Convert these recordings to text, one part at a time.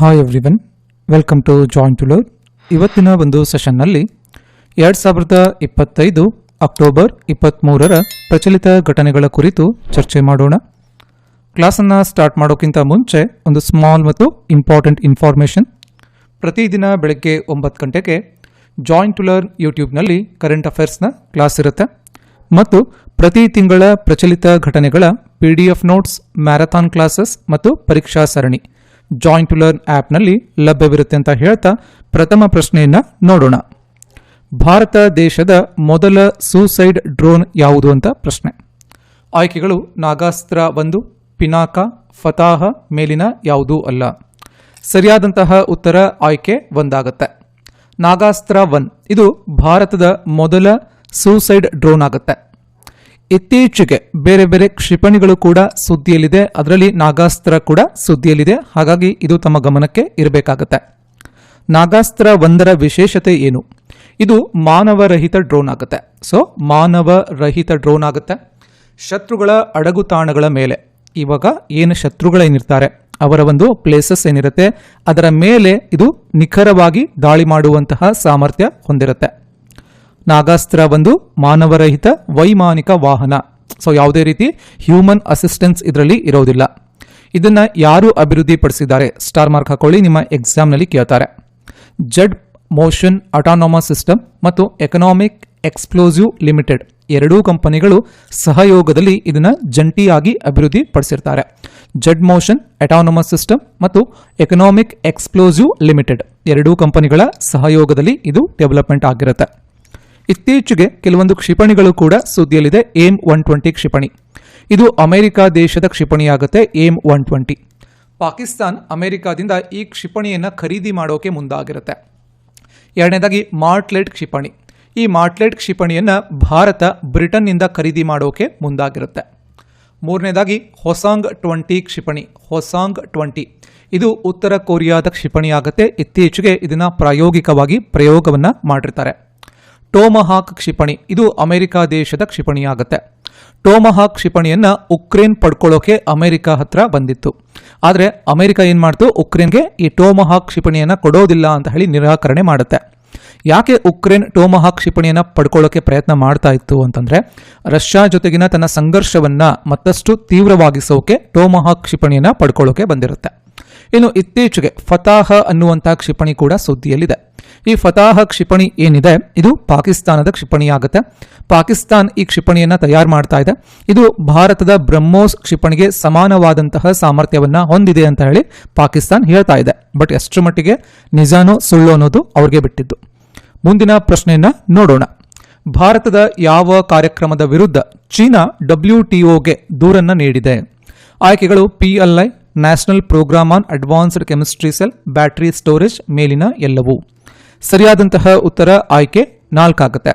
Hi everyone welcome to join to learn ಇವತ್ತಿನ ಒಂದು ಸೆಷನ್ನಲ್ಲಿ ಎರಡು ಸಾವಿರದ ಇಪ್ಪತ್ತೈದು ಅಕ್ಟೋಬರ್ ಇಪ್ಪತ್ತ್ಮೂರರ ಪ್ರಚಲಿತ ಘಟನೆಗಳ ಕುರಿತು ಚರ್ಚೆ ಮಾಡೋಣ. ಕ್ಲಾಸನ್ನು ಸ್ಟಾರ್ಟ್ ಮಾಡೋಕ್ಕಿಂತ ಮುಂಚೆ ಒಂದು ಸ್ಮಾಲ್ ಮತ್ತು ಇಂಪಾರ್ಟೆಂಟ್ ಇನ್ಫಾರ್ಮೇಷನ್ ಪ್ರತಿದಿನ ಬೆಳಗ್ಗೆ ಒಂಬತ್ತು ಗಂಟೆಗೆ ಜಾಯಿನ್ ಟು ಲರ್ನ್ ಯೂಟ್ಯೂಬ್ನಲ್ಲಿ ಕರೆಂಟ್ ಅಫೇರ್ಸ್ನ ಕ್ಲಾಸ್ ಇರುತ್ತೆ. ಮತ್ತು ಪ್ರತಿ ತಿಂಗಳ ಪ್ರಚಲಿತ ಘಟನೆಗಳ P D F notes marathon classes ಮತ್ತು ಪರೀಕ್ಷಾ ಸರಣಿ. ಜಾಯಿನ್ ಟು ಲರ್ನ್ ಆ್ಯಪ್ನಲ್ಲಿ ಲಭ್ಯವಿರುತ್ತೆ ಅಂತ ಹೇಳ್ತಾ ಪ್ರಥಮ ಪ್ರಶ್ನೆಯನ್ನು ನೋಡೋಣ. ಭಾರತ ದೇಶದ ಮೊದಲ ಸೂಸೈಡ್ ಡ್ರೋನ್ ಯಾವುದು ಅಂತ ಪ್ರಶ್ನೆ. ಆಯ್ಕೆಗಳು ನಾಗಾಸ್ತ್ರ ಒಂದು, ಪಿನಾಕ, ಫತಾಹ ಮೇಲಿನ ಯಾವುದೂ ಅಲ್ಲ. ಸರಿಯಾದಂತಹ ಉತ್ತರ ಆಯ್ಕೆ ಒಂದಾಗತ್ತೆ. ನಾಗಾಸ್ತ್ರ ಒನ್ ಇದು ಭಾರತದ ಮೊದಲ ಸೂಸೈಡ್ ಡ್ರೋನ್ ಆಗುತ್ತೆ. ಇತ್ತೀಚೆಗೆ ಬೇರೆ ಬೇರೆ ಕ್ಷಿಪಣಿಗಳು ಕೂಡ ಸುದ್ದಿಯಲ್ಲಿದೆ. ಅದರಲ್ಲಿ ನಾಗಾಸ್ತ್ರ ಕೂಡ ಸುದ್ದಿಯಲ್ಲಿದೆ. ಹಾಗಾಗಿ ಇದು ತಮ್ಮ ಗಮನಕ್ಕೆ ಇರಬೇಕಾಗತ್ತೆ. ನಾಗಾಸ್ತ್ರ ಒಂದರ ವಿಶೇಷತೆ ಏನು? ಇದು ಮಾನವರಹಿತ ಡ್ರೋನ್ ಆಗುತ್ತೆ. ಸೊ ಮಾನವರಹಿತ ಡ್ರೋನ್ ಆಗುತ್ತೆ. ಶತ್ರುಗಳ ಅಡಗು ತಾಣಗಳ ಮೇಲೆ. ಇವಾಗ ಏನು ಶತ್ರುಗಳೇನಿರ್ತಾರೆ ಅವರ ಒಂದು ಪ್ಲೇಸಸ್ ಏನಿರುತ್ತೆ? ಅದರ ಮೇಲೆ ಇದು ನಿಖರವಾಗಿ ದಾಳಿ ಮಾಡುವಂತಹ ಸಾಮರ್ಥ್ಯ ಹೊಂದಿರುತ್ತೆ. ನಾಗಾಸ್ತ್ರ ಬಂದು ಮಾನವರಹಿತ ವೈಮಾನಿಕ ವಾಹನ. ಸೊ ಯಾವುದೇ ರೀತಿ ಹ್ಯೂಮನ್ ಅಸಿಸ್ಟೆನ್ಸ್ ಇದರಲ್ಲಿ ಇರೋದಿಲ್ಲ. ಇದನ್ನ ಯಾರು ಅಭಿವೃದ್ಧಿಪಡಿಸಿದ್ದಾರೆ? ಸ್ಟಾರ್ ಮಾರ್ಕ್ ಹಾಕೊಳ್ಳಿ, ನಿಮ್ಮ ಎಕ್ಸಾಮ್ನಲ್ಲಿ ಕೇಳ್ತಾರೆ. ಜಡ್ ಮೋಷನ್ ಅಟಾನಮಸ್ ಸಿಸ್ಟಮ್ ಮತ್ತು ಎಕನಾಮಿಕ್ ಎಕ್ಸ್ಪ್ಲೋಸಿವ್ ಲಿಮಿಟೆಡ್ ಎರಡೂ ಕಂಪನಿಗಳು ಸಹಯೋಗದಲ್ಲಿ ಇದನ್ನು ಜಂಟಿಯಾಗಿ ಅಭಿವೃದ್ಧಿಪಡಿಸಿರ್ತಾರೆ. ಜಡ್ ಮೋಷನ್ ಅಟಾನಮಸ್ ಸಿಸ್ಟಮ್ ಮತ್ತು ಎಕನಾಮಿಕ್ ಎಕ್ಸ್ಪ್ಲೋಸಿವ್ ಲಿಮಿಟೆಡ್ ಎರಡೂ ಕಂಪನಿಗಳ ಸಹಯೋಗದಲ್ಲಿ ಇದು ಡೆವಲಪ್ಮೆಂಟ್ ಆಗಿರುತ್ತೆ. ಇತ್ತೀಚೆಗೆ ಕೆಲವೊಂದು ಕ್ಷಿಪಣಿಗಳು ಕೂಡ ಸುದ್ದಿಯಲ್ಲಿದೆ. ಏಮ್ ಒನ್ ಟ್ವೆಂಟಿ ಕ್ಷಿಪಣಿ. ಇದು ಅಮೆರಿಕ ದೇಶದ ಕ್ಷಿಪಣಿಯಾಗುತ್ತೆ. AIM one twenty. ಪಾಕಿಸ್ತಾನ್ ಅಮೆರಿಕಾದಿಂದ ಈ ಕ್ಷಿಪಣಿಯನ್ನು ಖರೀದಿ ಮಾಡೋಕೆ ಮುಂದಾಗಿರುತ್ತೆ. ಎರಡನೇದಾಗಿ ಮಾರ್ಟ್ಲೆಟ್ ಕ್ಷಿಪಣಿ. ಈ ಮಾರ್ಟ್ಲೆಟ್ ಕ್ಷಿಪಣಿಯನ್ನು ಭಾರತ ಬ್ರಿಟನ್ನಿಂದ ಖರೀದಿ ಮಾಡೋಕೆ ಮುಂದಾಗಿರುತ್ತೆ. ಮೂರನೇದಾಗಿ ಹೊಸಾಂಗ್ ಟ್ವೆಂಟಿ ಕ್ಷಿಪಣಿ. Hwasong twenty. ಇದು ಉತ್ತರ ಕೊರಿಯಾದ ಕ್ಷಿಪಣಿಯಾಗುತ್ತೆ. ಇತ್ತೀಚೆಗೆ ಇದನ್ನು ಪ್ರಾಯೋಗಿಕವಾಗಿ ಪ್ರಯೋಗವನ್ನು ಮಾಡಿರ್ತಾರೆ. ಟೋಮಹಾಕ್ ಕ್ಷಿಪಣಿ. ಇದು ಅಮೆರಿಕ ದೇಶದ ಕ್ಷಿಪಣಿಯಾಗುತ್ತೆ. ಟೋಮಹಾಕ್ ಕ್ಷಿಪಣಿಯನ್ನ ಉಕ್ರೇನ್ ಪಡ್ಕೊಳ್ಳೋಕೆ ಅಮೆರಿಕ ಹತ್ರ ಬಂದಿತ್ತು. ಆದರೆ ಅಮೆರಿಕ ಏನು ಮಾಡ್ತು? ಉಕ್ರೇನ್ಗೆ ಈ ಟೋಮಹಾಕ್ ಕ್ಷಿಪಣಿಯನ್ನ ಕೊಡೋದಿಲ್ಲ ಅಂತ ಹೇಳಿ ನಿರಾಕರಣೆ ಮಾಡುತ್ತೆ. ಯಾಕೆ ಉಕ್ರೇನ್ ಟೋಮಹಾಕ್ ಕ್ಷಿಪಣಿಯನ್ನ ಪಡ್ಕೊಳ್ಳೋಕೆ ಪ್ರಯತ್ನ ಮಾಡ್ತಾ ಇತ್ತು ಅಂತಂದ್ರೆ, ರಷ್ಯಾ ಜೊತೆಗಿನ ತನ್ನ ಸಂಘರ್ಷವನ್ನ ಮತ್ತಷ್ಟು ತೀವ್ರವಾಗಿಸೋಕೆ ಟೋಮಹಾಕ್ ಕ್ಷಿಪಣಿಯನ್ನ ಪಡ್ಕೊಳ್ಳೋಕೆ ಬಂದಿರುತ್ತೆ. ಇನ್ನು ಇತ್ತೀಚೆಗೆ ಫತಾಹ ಅನ್ನುವಂಥ ಕ್ಷಿಪಣಿ ಕೂಡ ಸುದ್ದಿಯಲ್ಲಿದೆ. ಈ ಫತಾಹ ಕ್ಷಿಪಣಿ ಏನಿದೆ? ಇದು ಪಾಕಿಸ್ತಾನದ ಕ್ಷಿಪಣಿಯಾಗುತ್ತೆ. ಪಾಕಿಸ್ತಾನ್ ಈ ಕ್ಷಿಪಣಿಯನ್ನು ತಯಾರು ಮಾಡ್ತಾ ಇದೆ. ಇದು ಭಾರತದ ಬ್ರಹ್ಮೋಸ್ ಕ್ಷಿಪಣಿಗೆ ಸಮಾನವಾದಂತಹ ಸಾಮರ್ಥ್ಯವನ್ನ ಹೊಂದಿದೆ ಅಂತ ಹೇಳಿ ಪಾಕಿಸ್ತಾನ್ ಹೇಳ್ತಾ ಇದೆ. ಬಟ್ ಎಷ್ಟರ ಮಟ್ಟಿಗೆ? ನಿಜಾನೋ ಸುಳ್ಳು ಅನ್ನೋದು ಅವ್ರಿಗೆ ಬಿಟ್ಟಿದ್ದು. ಮುಂದಿನ ಪ್ರಶ್ನೆಯನ್ನ ನೋಡೋಣ. ಭಾರತದ ಯಾವ ಕಾರ್ಯಕ್ರಮದ ವಿರುದ್ಧ ಚೀನಾ ಡಬ್ಲ್ಯೂ ಟಿಒಗೆ ದೂರನ್ನ ನೀಡಿದೆ. ಆಯ್ಕೆಗಳು PLI national program on advanced chemistry cell battery storage ಮೇಲಿನ ಎಲ್ಲವೂ. ಸರಿಯಾದಂತಹ ಉತ್ತರ ಆಯ್ಕೆ ನಾಲ್ಕಾಗುತ್ತೆ.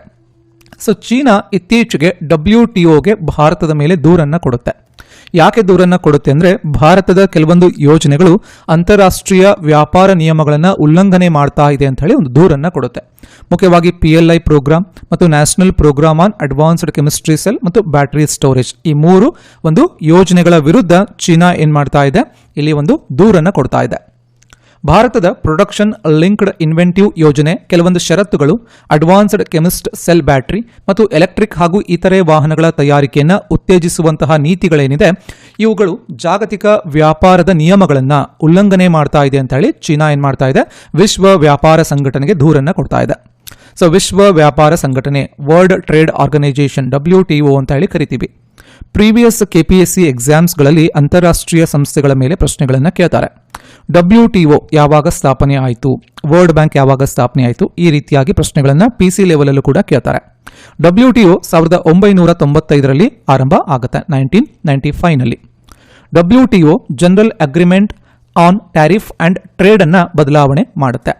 ಸೊ ಚೀನಾ ಇತ್ತೀಚೆಗೆ ಡಬ್ಲ್ಯೂ ಟಿ ಒಗೆ ಭಾರತದ ಮೇಲೆ ದೂರನ್ನ ಕೊಡುತ್ತೆ. ಯಾಕೆ ದೂರನ್ನ ಕೊಡುತ್ತೆ ಅಂದ್ರೆ ಭಾರತದ ಕೆಲವೊಂದು ಯೋಜನೆಗಳು ಅಂತಾರಾಷ್ಟ್ರೀಯ ವ್ಯಾಪಾರ ನಿಯಮಗಳನ್ನು ಉಲ್ಲಂಘನೆ ಮಾಡ್ತಾ ಇದೆ ಅಂತ ಹೇಳಿ ಒಂದು ದೂರನ್ನ ಕೊಡುತ್ತೆ. ಮುಖ್ಯವಾಗಿ ಪಿ ಎಲ್ ಐ ಪ್ರೋಗ್ರಾಮ್ ಮತ್ತು national program on advanced chemistry cell ಮತ್ತು ಬ್ಯಾಟರಿ ಸ್ಟೋರೇಜ್ ಈ ಮೂರು ಒಂದು ಯೋಜನೆಗಳ ವಿರುದ್ಧ ಚೀನಾ ಏನು ಮಾಡ್ತಾ ಇದೆ? ಇಲ್ಲಿ ಒಂದು ದೂರನ್ನ ಕೊಡ್ತಾ ಇದೆ. ಭಾರತದ ಪ್ರೊಡಕ್ಷನ್ ಲಿಂಕ್ಡ್ ಇನ್ವೆಂಟಿವ್ ಯೋಜನೆ, ಕೆಲವೊಂದು ಷರತ್ತುಗಳು ಅಡ್ವಾನ್ಸ್ಡ್ ಕೆಮಿಸ್ಟ್ ಸೆಲ್ ಬ್ಯಾಟರಿ ಮತ್ತು ಎಲೆಕ್ಟ್ರಿಕ್ ಹಾಗೂ ಇತರೆ ವಾಹನಗಳ ತಯಾರಿಕೆಯನ್ನು ಉತ್ತೇಜಿಸುವಂತಹ ನೀತಿಗಳೇನಿದೆ, ಇವುಗಳು ಜಾಗತಿಕ ವ್ಯಾಪಾರದ ನಿಯಮಗಳನ್ನು ಉಲ್ಲಂಘನೆ ಮಾಡ್ತಾ ಇದೆ ಅಂತ ಹೇಳಿ ಚೀನಾ ಏನು ಮಾಡ್ತಾ ಇದೆ? ವಿಶ್ವ ವ್ಯಾಪಾರ ಸಂಘಟನೆಗೆ ದೂರನ್ನು ಕೊಡ್ತಾ ಇದೆ. ಸೊ ವಿಶ್ವ ವ್ಯಾಪಾರ ಸಂಘಟನೆ world trade organisation W T O ಅಂತ ಹೇಳಿ ಕರಿತೀವಿ. ಪ್ರೀವಿಯಸ್ ಕೆಪಿಎಸ್ಸಿ ಎಕ್ಸಾಮ್ಸ್ಗಳಲ್ಲಿ ಅಂತಾರಾಷ್ಟ್ರೀಯ ಸಂಸ್ಥೆಗಳ ಮೇಲೆ ಪ್ರಶ್ನೆಗಳನ್ನು ಕೇಳ್ತಾರೆ. ಡಬ್ಲ್ಯೂ ಟಿ ಒ ಯಾವಾಗ ಸ್ಥಾಪನೆ ಆಯಿತು? ವರ್ಲ್ಡ್ ಬ್ಯಾಂಕ್ ಯಾವಾಗ ಸ್ಥಾಪನೆ ಆಯಿತು? ಈ ರೀತಿಯಾಗಿ ಪ್ರಶ್ನೆಗಳನ್ನು ಪಿ ಸಿ ಲೆವೆಲಲ್ಲೂ ಕೂಡ ಕೇಳ್ತಾರೆ. ಡಬ್ಲ್ಯೂ ಟಿ ಒ ಸಾವಿರದ ಒಂಬೈನೂರ ತೊಂಬತ್ತೈದರಲ್ಲಿ ಆರಂಭ ಆಗುತ್ತೆ nineteen ninety ಫೈವ್ನಲ್ಲಿ W T O general agreement on tariff and ಟ್ರೇಡನ್ನು ಬದಲಾವಣೆ ಮಾಡುತ್ತೆ.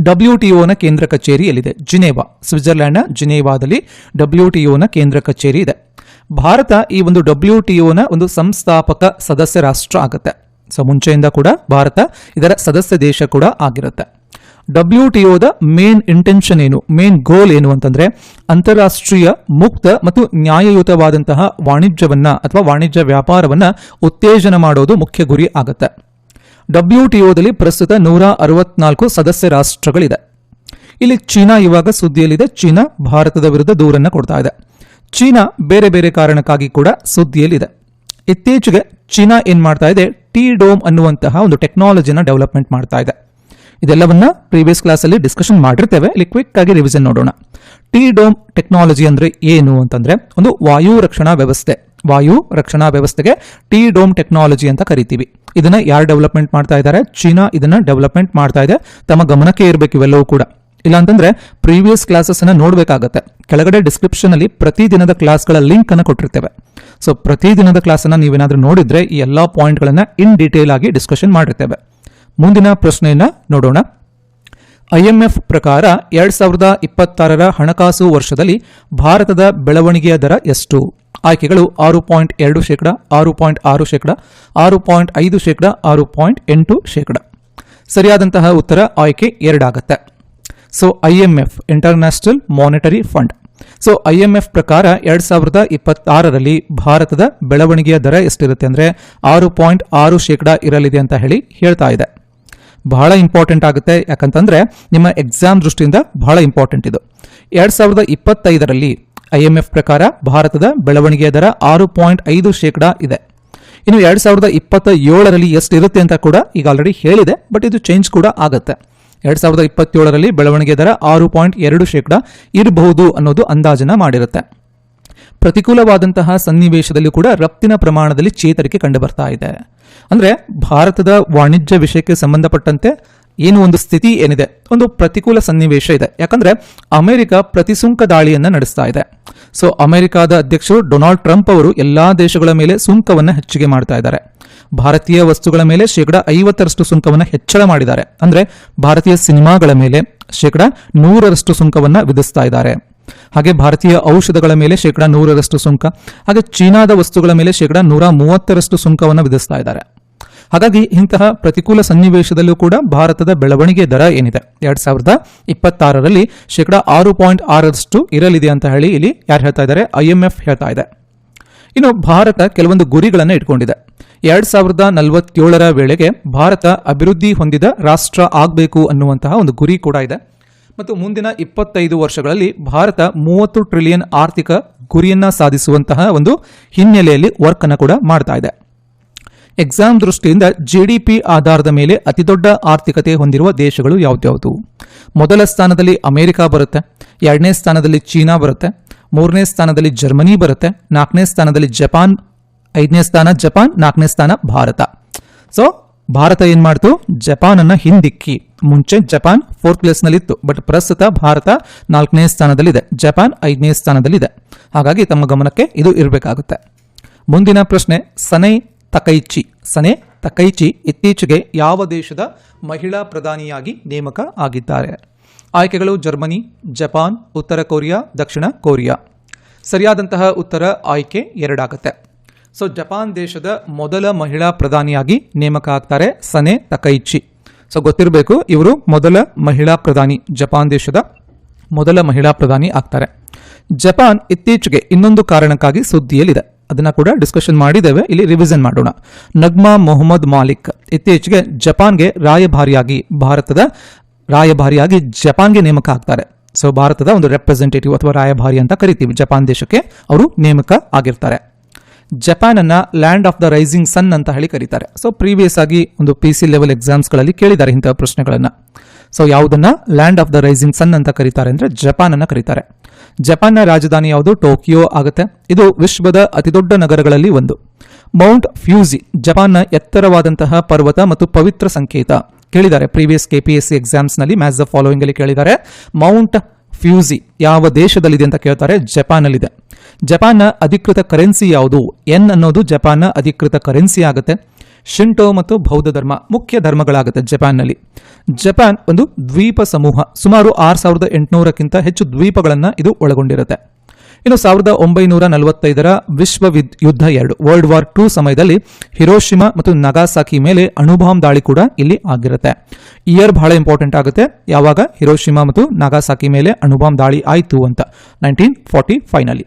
ಡಬ್ಲ್ಯೂ ಟಿ ಒನ ಕೇಂದ್ರ ಕಚೇರಿ ಎಲ್ಲಿದೆ ಜಿನೇವಾ, ಸ್ವಿಟ್ಜರ್ಲೆಂಡ್ನ ಜಿನೇವಾದಲ್ಲಿ ಡಬ್ಲ್ಯೂಟಿಒನ ಕೇಂದ್ರ ಕಚೇರಿ ಇದೆ. ಭಾರತ ಈ ಒಂದು ಡಬ್ಲ್ಯೂಟಿಒನ ಒಂದು ಸಂಸ್ಥಾಪಕ ಸದಸ್ಯ ರಾಷ್ಟ್ರ ಆಗುತ್ತೆ. ಸೊ, ಮುಂಚೆಯಿಂದ ಕೂಡ ಭಾರತ ಇದರ ಸದಸ್ಯ ದೇಶ ಕೂಡ ಆಗಿರುತ್ತೆ. ಡಬ್ಲ್ಯೂಟಿಒದ ಮೇನ್ ಇಂಟೆನ್ಷನ್ ಏನು ಮೇನ್ ಗೋಲ್ ಏನು ಅಂತಂದ್ರೆ ಅಂತಾರಾಷ್ಟ್ರೀಯ ಮುಕ್ತ ಮತ್ತು ನ್ಯಾಯಯುತವಾದಂತಹ ವಾಣಿಜ್ಯವನ್ನ ಅಥವಾ ವಾಣಿಜ್ಯ ವ್ಯಾಪಾರವನ್ನ ಉತ್ತೇಜನ ಮಾಡೋದು ಮುಖ್ಯ ಗುರಿ ಆಗುತ್ತೆ. ಡಬ್ಲ್ಯೂ ಟಿಒದಲ್ಲಿ ಪ್ರಸ್ತುತ ನೂರ ಅರವತ್ನಾಲ್ಕು ಸದಸ್ಯ ರಾಷ್ಟ್ರಗಳಿದೆ. ಇಲ್ಲಿ ಚೀನಾ ಇವಾಗ ಸುದ್ದಿಯಲ್ಲಿದೆ. ಚೀನಾ ಭಾರತದ ವಿರುದ್ಧ ದೂರನ್ನು ಕೊಡ್ತಾ ಇದೆ. ಚೀನಾ ಬೇರೆ ಬೇರೆ ಕಾರಣಕ್ಕಾಗಿ ಕೂಡ ಸುದ್ದಿಯಲ್ಲಿದೆ. ಇತ್ತೀಚೆಗೆ ಚೀನಾ ಏನ್ ಮಾಡ್ತಾ ಇದೆ? ಟಿ ಡೋಮ್ ಅನ್ನುವಂತಹ ಒಂದು ಟೆಕ್ನಾಲಜಿನ ಡೆವಲಪ್ಮೆಂಟ್ ಮಾಡ್ತಾ ಇದೆ. ಇದೆಲ್ಲವನ್ನ ಪ್ರೀವಿಯಸ್ ಕ್ಲಾಸಲ್ಲಿ ಡಿಸ್ಕಷನ್ ಮಾಡಿರ್ತೇವೆ. ಇಲ್ಲಿ ಕ್ವಿಕ್ ಆಗಿ ರಿವಿಷನ್ ನೋಡೋಣ. ಟಿ ಡೋಮ್ ಟೆಕ್ನಾಲಜಿ ಅಂದ್ರೆ ಏನು ಅಂತಂದ್ರೆ ಒಂದು ವಾಯು ರಕ್ಷಣಾ ವ್ಯವಸ್ಥೆ. ವಾಯು ರಕ್ಷಣಾ ವ್ಯವಸ್ಥೆಗೆ ಟಿ ಡೋಮ್ ಟೆಕ್ನಾಲಜಿ ಅಂತ ಕರಿತೀವಿ. ಇದನ್ನ ಯಾರು ಡೆವಲಪ್ಮೆಂಟ್ ಮಾಡ್ತಾ ಇದ್ದಾರೆ ಚೀನಾ ಇದನ್ನ ಡೆವಲಪ್ಮೆಂಟ್ ಮಾಡ್ತಾ ಇದೆ. ತಮ್ಮ ಗಮನಕ್ಕೆ ಇರಬೇಕು ಇವೆಲ್ಲವೂ ಕೂಡ. ಇಲ್ಲ ಅಂತಂದ್ರೆ ಪ್ರೀವಿಯಸ್ ಕ್ಲಾಸಸ್ ಅನ್ನ ನೋಡಬೇಕಾಗತ್ತೆ. ಕೆಳಗಡೆ ಡಿಸ್ಕ್ರಿಪ್ಷನ್ ಅಲ್ಲಿ ಪ್ರತಿದಿನದ ಕ್ಲಾಸ್ಗಳ ಲಿಂಕ್ ಅನ್ನು ಕೊಟ್ಟಿರ್ತೇವೆ. ಸೊ ಪ್ರತಿದಿನದ ಕ್ಲಾಸ್ ಅನ್ನ ನೀವೇನಾದ್ರೂ ನೋಡಿದ್ರೆ ಈ ಎಲ್ಲಾ ಪಾಯಿಂಟ್ ಗಳನ್ನ ಇನ್ ಡೀಟೇಲ್ ಆಗಿ ಡಿಸ್ಕಷನ್ ಮಾಡಿರ್ತೇವೆ. ಮುಂದಿನ ಪ್ರಶ್ನೆಯನ್ನ ನೋಡೋಣ. ಐಎಂಎಫ್ ಪ್ರಕಾರ ಎರಡ್ ಸಾವಿರದ ಇಪ್ಪತ್ತಾರರ ಹಣಕಾಸು ವರ್ಷದಲ್ಲಿ ಭಾರತದ ಬೆಳವಣಿಗೆಯ ದರ ಎಷ್ಟು? ಆಯ್ಕೆಗಳು ಆರು ಪಾಯಿಂಟ್ ಎರಡು ಶೇಕಡ, ಆರು ಪಾಯಿಂಟ್ ಆರು ಶೇಕಡ, ಆರು ಪಾಯಿಂಟ್ ಐದು ಶೇಕಡ, ಆರು ಪಾಯಿಂಟ್ ಎಂಟು ಶೇಕಡ. ಸರಿಯಾದಂತಹ ಉತ್ತರ ಆಯ್ಕೆ ಎರಡಾಗತ್ತೆ. So IMF international monetary fund so IMF ಪ್ರಕಾರ ಎರಡ್ ಸಾವಿರದ ಇಪ್ಪತ್ತಾರರಲ್ಲಿ ಭಾರತದ ಬೆಳವಣಿಗೆಯ ದರ ಎಷ್ಟಿರುತ್ತೆ ಅಂದರೆ ಆರು ಪಾಯಿಂಟ್ ಆರು ಶೇಕಡ ಇರಲಿದೆ ಅಂತ ಹೇಳಿ ಹೇಳ್ತಾ ಇದೆ. ಬಹಳ ಇಂಪಾರ್ಟೆಂಟ್ ಆಗುತ್ತೆ. ಯಾಕಂತಂದ್ರೆ ನಿಮ್ಮ ಎಕ್ಸಾಮ್ ದೃಷ್ಟಿಯಿಂದ ಬಹಳ ಇಂಪಾರ್ಟೆಂಟ್ ಇದು. ಎರಡ್ ಸಾವಿರದ ಇಪ್ಪತ್ತೈದರಲ್ಲಿ ಐಎಂಎಫ್ ಪ್ರಕಾರ ಭಾರತದ ಬೆಳವಣಿಗೆಯ ದರ ಆರು ಪಾಯಿಂಟ್ ಐದು ಶೇಕಡ ಇದೆ. ಇನ್ನು ಎರಡ್ ಸಾವಿರದ ಇಪ್ಪತ್ತ ಏಳರಲ್ಲಿ ಎಷ್ಟಿರುತ್ತೆ ಅಂತ ಕೂಡ ಈಗ ಆಲ್ರೆಡಿ ಹೇಳಿದೆ ಬಟ್ ಇದು ಚೇಂಜ್ ಕೂಡ ಆಗುತ್ತೆ. ಎರಡ್ ಸಾವಿರದ ಇಪ್ಪತ್ತೇಳರಲ್ಲಿ ಬೆಳವಣಿಗೆ ದರ ಆರು ಪಾಯಿಂಟ್ ಎರಡು ಶೇಕಡ ಇರಬಹುದು ಅನ್ನೋದು ಅಂದಾಜನ ಮಾಡಿರುತ್ತೆ. ಪ್ರತಿಕೂಲವಾದಂತಹ ಸನ್ನಿವೇಶದಲ್ಲಿ ಕೂಡ ರಫ್ತಿನ ಪ್ರಮಾಣದಲ್ಲಿ ಚೇತರಿಕೆ ಕಂಡುಬರ್ತಾ ಇದೆ. ಅಂದ್ರೆ ಭಾರತದ ವಾಣಿಜ್ಯ ವಿಷಯಕ್ಕೆ ಸಂಬಂಧಪಟ್ಟಂತೆ ಏನು ಒಂದು ಸ್ಥಿತಿ ಏನಿದೆ? ಒಂದು ಪ್ರತಿಕೂಲ ಸನ್ನಿವೇಶ ಇದೆ. ಯಾಕಂದ್ರೆ ಅಮೆರಿಕ ಪ್ರತಿಸುಂಕ ದಾಳಿಯನ್ನ ನಡೆಸ್ತಾ ಇದೆ. ಸೊ ಅಮೆರಿಕದ ಅಧ್ಯಕ್ಷರು ಡೊನಾಲ್ಡ್ ಟ್ರಂಪ್ ಅವರು ಎಲ್ಲಾ ದೇಶಗಳ ಮೇಲೆ ಸುಂಕವನ್ನ ಹೆಚ್ಚಿಗೆ ಮಾಡ್ತಾ ಇದ್ದಾರೆ. ಭಾರತೀಯ ವಸ್ತುಗಳ ಮೇಲೆ ಶೇಕಡ ಐವತ್ತರಷ್ಟು ಸುಂಕವನ್ನು ಹೆಚ್ಚಳ ಮಾಡಿದ್ದಾರೆ. ಅಂದ್ರೆ ಭಾರತೀಯ ಸಿನಿಮಾಗಳ ಮೇಲೆ ಶೇಕಡ ನೂರರಷ್ಟು ಸುಂಕವನ್ನ ವಿಧಿಸ್ತಾ ಇದ್ದಾರೆ. ಹಾಗೆ ಭಾರತೀಯ ಔಷಧಗಳ ಮೇಲೆ ಶೇಕಡ ನೂರರಷ್ಟು ಸುಂಕ, ಹಾಗೆ ಚೀನಾದ ವಸ್ತುಗಳ ಮೇಲೆ ಶೇಕಡ ನೂರ ಮೂವತ್ತರಷ್ಟು ಸುಂಕವನ್ನು ವಿಧಿಸ್ತಾ ಇದ್ದಾರೆ. ಹಾಗಾಗಿ ಇಂತಹ ಪ್ರತಿಕೂಲ ಸನ್ನಿವೇಶದಲ್ಲೂ ಕೂಡ ಭಾರತದ ಬೆಳವಣಿಗೆ ದರ ಏನಿದೆ? ಎರಡ್ ಸಾವಿರದ ಇಪ್ಪತ್ತಾರರಲ್ಲಿ ಶೇಕಡ ಆರು ಪಾಯಿಂಟ್ ಆರರಷ್ಟು ಇರಲಿದೆ ಅಂತ ಹೇಳಿ ಇಲ್ಲಿ ಯಾರು ಹೇಳ್ತಾ ಇದ್ದಾರೆ? ಐಎಂಎಫ್ ಹೇಳ್ತಾ ಇದೆ. ಇನ್ನು ಭಾರತ ಕೆಲವೊಂದು ಗುರಿಗಳನ್ನು ಇಟ್ಕೊಂಡಿದೆ. ಎರಡ್ ಸಾವಿರದ ನಲವತ್ತೇಳರ ವೇಳೆಗೆ ಭಾರತ ಅಭಿವೃದ್ಧಿ ಹೊಂದಿದ ರಾಷ್ಟ್ರ ಆಗಬೇಕು ಅನ್ನುವಂತಹ ಒಂದು ಗುರಿ ಕೂಡ ಇದೆ. ಮತ್ತು ಮುಂದಿನ ಇಪ್ಪತ್ತೈದು ವರ್ಷಗಳಲ್ಲಿ ಭಾರತ ಮೂವತ್ತು ಟ್ರಿಲಿಯನ್ ಆರ್ಥಿಕ ಗುರಿಯನ್ನ ಸಾಧಿಸುವಂತಹ ಒಂದು ಹಿನ್ನೆಲೆಯಲ್ಲಿ ವರ್ಕ್ ಅನ್ನು ಕೂಡ ಮಾಡ್ತಾ ಇದೆ. ಎಕ್ಸಾಮ್ ದೃಷ್ಟಿಯಿಂದ ಜಿಡಿಪಿ ಆಧಾರದ ಮೇಲೆ ಅತಿದೊಡ್ಡ ಆರ್ಥಿಕತೆ ಹೊಂದಿರುವ ದೇಶಗಳು ಯಾವ್ದ್ಯಾವುದು? ಮೊದಲ ಸ್ಥಾನದಲ್ಲಿ ಅಮೆರಿಕ ಬರುತ್ತೆ, ಎರಡನೇ ಸ್ಥಾನದಲ್ಲಿ ಚೀನಾ ಬರುತ್ತೆ, ಮೂರನೇ ಸ್ಥಾನದಲ್ಲಿ ಜರ್ಮನಿ ಬರುತ್ತೆ, ನಾಲ್ಕನೇ ಸ್ಥಾನದಲ್ಲಿ ಜಪಾನ್, ಐದನೇ ಸ್ಥಾನ ಜಪಾನ್, ನಾಲ್ಕನೇ ಸ್ಥಾನ ಭಾರತ. ಸೊ ಭಾರತ ಏನ್ ಮಾಡ್ತು? ಜಪಾನ್ ಅನ್ನ ಹಿಂದಿಕ್ಕಿ. ಮುಂಚೆ ಜಪಾನ್ ಫೋರ್ತ್ ಪ್ಲೇಸ್ನಲ್ಲಿ ಇತ್ತು ಬಟ್ ಪ್ರಸ್ತುತ ಭಾರತ ನಾಲ್ಕನೇ ಸ್ಥಾನದಲ್ಲಿದೆ, ಜಪಾನ್ ಐದನೇ ಸ್ಥಾನದಲ್ಲಿದೆ. ಹಾಗಾಗಿ ತಮ್ಮ ಗಮನಕ್ಕೆ ಇದು ಇರಬೇಕಾಗುತ್ತೆ. ಮುಂದಿನ ಪ್ರಶ್ನೆ, ಸನೆ ತಕೈಚಿ, ಸನೆ ತಕೈಚಿ ಇತ್ತೀಚೆಗೆ ಯಾವ ದೇಶದ ಮಹಿಳಾ ಪ್ರಧಾನಿಯಾಗಿ ನೇಮಕ ಆಗಿದ್ದಾರೆ? ಆಯ್ಕೆಗಳು ಜರ್ಮನಿ, ಜಪಾನ್, ಉತ್ತರ ಕೊರಿಯಾ, ದಕ್ಷಿಣ ಕೊರಿಯಾ. ಸರಿಯಾದಂತಹ ಉತ್ತರ ಆಯ್ಕೆ ಎರಡಾಗುತ್ತೆ. ಸೊ, ಜಪಾನ್ ದೇಶದ ಮೊದಲ ಮಹಿಳಾ ಪ್ರಧಾನಿಯಾಗಿ ನೇಮಕ ಆಗ್ತಾರೆ ಸನೆ ತಕೈಚಿ. ಸೊ, ಗೊತ್ತಿರಬೇಕು, ಇವರು ಮೊದಲ ಮಹಿಳಾ ಪ್ರಧಾನಿ, ಜಪಾನ್ ದೇಶದ ಮೊದಲ ಮಹಿಳಾ ಪ್ರಧಾನಿ ಆಗ್ತಾರೆ. ಜಪಾನ್ ಇತ್ತೀಚೆಗೆ ಇನ್ನೊಂದು ಕಾರಣಕ್ಕಾಗಿ ಸುದ್ದಿಯಲ್ಲಿದೆ. ಅದನ್ನ ಕೂಡ ಡಿಸ್ಕಷನ್ ಮಾಡಿದ್ದೇವೆ. ಇಲ್ಲಿ ರಿವಿಷನ್ ಮಾಡೋಣ. ನಗ್ಮಾ ಮೊಹಮ್ಮದ್ ಮಾಲಿಕ್ ಇತ್ತೀಚೆಗೆ ಜಪಾನ್ಗೆ ರಾಯಭಾರಿಯಾಗಿ ಭಾರತದ ರಾಯಭಾರಿಯಾಗಿ ಜಪಾನ್ಗೆ ನೇಮಕ ಆಗ್ತಾರೆ. ಸೊ ಭಾರತದ ಒಂದು ರೆಪ್ರೆಸೆಂಟೇಟಿವ್ ಅಥವಾ ರಾಯಭಾರಿ ಅಂತ ಕರಿತೀವಿ. ಜಪಾನ್ ದೇಶಕ್ಕೆ ಅವರು ನೇಮಕ ಆಗಿರ್ತಾರೆ. ಜಪಾನ್ ಅನ್ನ land of the rising sun ಅಂತ ಹೇಳಿ ಕರೀತಾರೆ. ಸೊ ಪ್ರೀವಿಯಸ್ ಆಗಿ ಒಂದು ಪಿ ಸಿ ಲೆವೆಲ್ ಎಕ್ಸಾಮ್ಸ್ಗಳಲ್ಲಿ ಕೇಳಿದ್ದಾರೆ ಇಂತಹ ಪ್ರಶ್ನೆಗಳನ್ನ. ಸೊ ಯಾವುದನ್ನ? Land of the rising sun ಅಂತ ಕರೀತಾರೆ ಅಂದ್ರೆ ಜಪಾನ್ ಅನ್ನ ಕರೀತಾರೆ. ಜಪಾನ್ನ ರಾಜಧಾನಿ ಯಾವುದು? ಟೋಕಿಯೋ ಆಗುತ್ತೆ. ಇದು ವಿಶ್ವದ ಅತಿದೊಡ್ಡ ನಗರಗಳಲ್ಲಿ ಒಂದು. ಮೌಂಟ್ ಫ್ಯೂಜಿ ಜಪಾನ್ನ ಎತ್ತರವಾದಂತಹ ಪರ್ವತ ಮತ್ತು ಪವಿತ್ರ ಸಂಕೇತ. ಕೇಳಿದ್ದಾರೆ ಪ್ರೀವಿಯಸ್ ಕೆಪಿಎಸ್ಸಿ ಎಕ್ಸಾಮ್ಸ್ನಲ್ಲಿ ಮ್ಯಾಚ್ ದ ಫಾಲೋಯಿಂಗ್ ಅಲ್ಲಿ ಕೇಳಿದ್ದಾರೆ. ಮೌಂಟ್ ಫ್ಯೂಜಿ ಯಾವ ದೇಶದಲ್ಲಿದೆ ಅಂತ ಕೇಳ್ತಾರೆ? ಜಪಾನ್ನಲ್ಲಿದೆ ಜಪಾನ್ನ ಅಧಿಕೃತ ಕರೆನ್ಸಿ ಯಾವುದು? ಎನ್ ಅನ್ನೋದು ಜಪಾನ್ನ ಅಧಿಕೃತ ಕರೆನ್ಸಿ ಆಗುತ್ತೆ. ಶಿಂಟೋ ಮತ್ತು ಬೌದ್ಧ ಧರ್ಮ ಮುಖ್ಯ ಧರ್ಮಗಳಾಗುತ್ತೆ ಜಪಾನ್ನಲ್ಲಿ. ಜಪಾನ್ ಒಂದು ದ್ವೀಪ ಸಮೂಹ. ಸುಮಾರು ಆರು ಸಾವಿರದ ಎಂಟುನೂರಕ್ಕಿಂತ ಹೆಚ್ಚು ದ್ವೀಪಗಳನ್ನು ಇದು ಒಳಗೊಂಡಿರುತ್ತೆ. ಇನ್ನು ಸಾವಿರದ ಒಂಬೈನೂರ ನಲವತ್ತೈದರ ವಿಶ್ವ ಯುದ್ಧ ಎರಡು, ವರ್ಲ್ಡ್ ವಾರ್ ಟೂ ಸಮಯದಲ್ಲಿ ಹಿರೋಶಿಮಾ ಮತ್ತು ನಗಾಸಾಕಿ ಮೇಲೆ ಅಣುಬಾಂಬ್ ದಾಳಿ ಕೂಡ ಇಲ್ಲಿ ಆಗಿರುತ್ತೆ. ಇಯರ್ ಬಹಳ ಇಂಪಾರ್ಟೆಂಟ್ ಆಗುತ್ತೆ. ಯಾವಾಗ? ಹಿರೋಶಿಮಾ ಮತ್ತು ನಗಾಸಾಕಿ ಮೇಲೆ ಅಣುಬಾಂಬ್ ದಾಳಿ ಆಯಿತು ಅಂತ. ನೈನ್ಟೀನ್ ಫಾರ್ಟಿ ಫೈನಲ್ಲಿ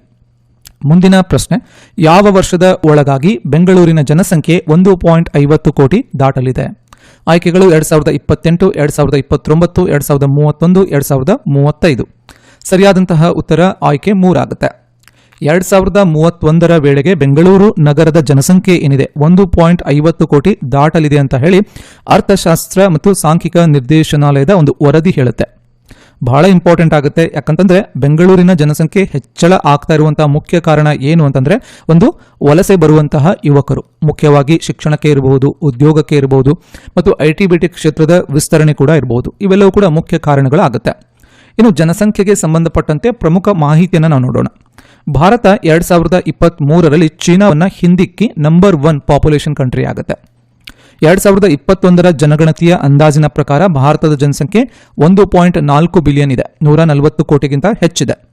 ಮುಂದಿನ ಪ್ರಶ್ನೆ. ಯಾವ ವರ್ಷದ ಒಳಗಾಗಿ ಬೆಂಗಳೂರಿನ ಜನಸಂಖ್ಯೆ ಒಂದು ಪಾಯಿಂಟ್ ಐವತ್ತು ಕೋಟಿ ದಾಟಲಿದೆ? ಆಯ್ಕೆಗಳು ಎರಡ್ ಸಾವಿರದ ಇಪ್ಪತ್ತೆಂಟು, ಎರಡ್ ಸಾವಿರದ ಇಪ್ಪತ್ತೊಂಬತ್ತು, ಎರಡ್ ಸಾವಿರದ ಮೂವತ್ತೊಂದು, ಎರಡ್ ಸಾವಿರದ ಮೂವತ್ತೈದು. ಸರಿಯಾದಂತಹ ಉತ್ತರ ಆಯ್ಕೆ ಮೂರಾಗುತ್ತೆ. ಎರಡ್ ಸಾವಿರದ ಮೂವತ್ತೊಂದರ ವೇಳೆಗೆ ಬೆಂಗಳೂರು ನಗರದ ಜನಸಂಖ್ಯೆ ಏನಿದೆ? ಒಂದು ಪಾಯಿಂಟ್ ಐವತ್ತು ಕೋಟಿ ದಾಟಲಿದೆ ಅಂತ ಹೇಳಿ ಅರ್ಥಶಾಸ್ತ್ರ ಮತ್ತು ಸಾಂಖ್ಯಿಕ ನಿರ್ದೇಶನಾಲಯದ ಒಂದು ವರದಿ ಹೇಳುತ್ತೆ. ಬಹಳ ಇಂಪಾರ್ಟೆಂಟ್ ಆಗುತ್ತೆ. ಯಾಕಂತಂದ್ರೆ ಬೆಂಗಳೂರಿನ ಜನಸಂಖ್ಯೆ ಹೆಚ್ಚಳ ಆಗ್ತಾ ಇರುವಂತಹ ಮುಖ್ಯ ಕಾರಣ ಏನು ಅಂತಂದ್ರೆ ಒಂದು ವಲಸೆ ಬರುವಂತಹ ಯುವಕರು. ಮುಖ್ಯವಾಗಿ ಶಿಕ್ಷಣಕ್ಕೆ ಇರಬಹುದು, ಉದ್ಯೋಗಕ್ಕೆ ಇರಬಹುದು ಮತ್ತು ಐ ಟಿ ಬಿಟಿ ಕ್ಷೇತ್ರದ ವಿಸ್ತರಣೆ ಕೂಡ ಇರಬಹುದು. ಇವೆಲ್ಲವೂ ಕೂಡ ಮುಖ್ಯ ಕಾರಣಗಳಾಗುತ್ತೆ. ಇನ್ನು ಜನಸಂಖ್ಯೆಗೆ ಸಂಬಂಧಪಟ್ಟಂತೆ ಪ್ರಮುಖ ಮಾಹಿತಿಯನ್ನು ನಾವು ನೋಡೋಣ. ಭಾರತ ಎರಡ್ ಸಾವಿರದ ಇಪ್ಪತ್ತ್ ಮೂರರಲ್ಲಿ ಚೀನಾವನ್ನ ಹಿಂದಿಕ್ಕಿ ನಂಬರ್ ಒನ್ ಪಾಪ್ಯುಲೇಷನ್ ಕಂಟ್ರಿ ಆಗುತ್ತೆ. ಎರಡ್ ಸಾವಿರದ ಇಪ್ಪತ್ತೊಂದರ ಜನಗಣತಿಯ ಅಂದಾಜಿನ ಪ್ರಕಾರ ಭಾರತದ ಜನಸಂಖ್ಯೆ ಒಂದು ಪಾಯಿಂಟ್ ನಾಲ್ಕು ಬಿಲಿಯನ್ ಇದೆ. ನೂರ ನಲವತ್ತು ಕೋಟಿಗಿಂತ ಹೆಚ್ಚಿದೆ.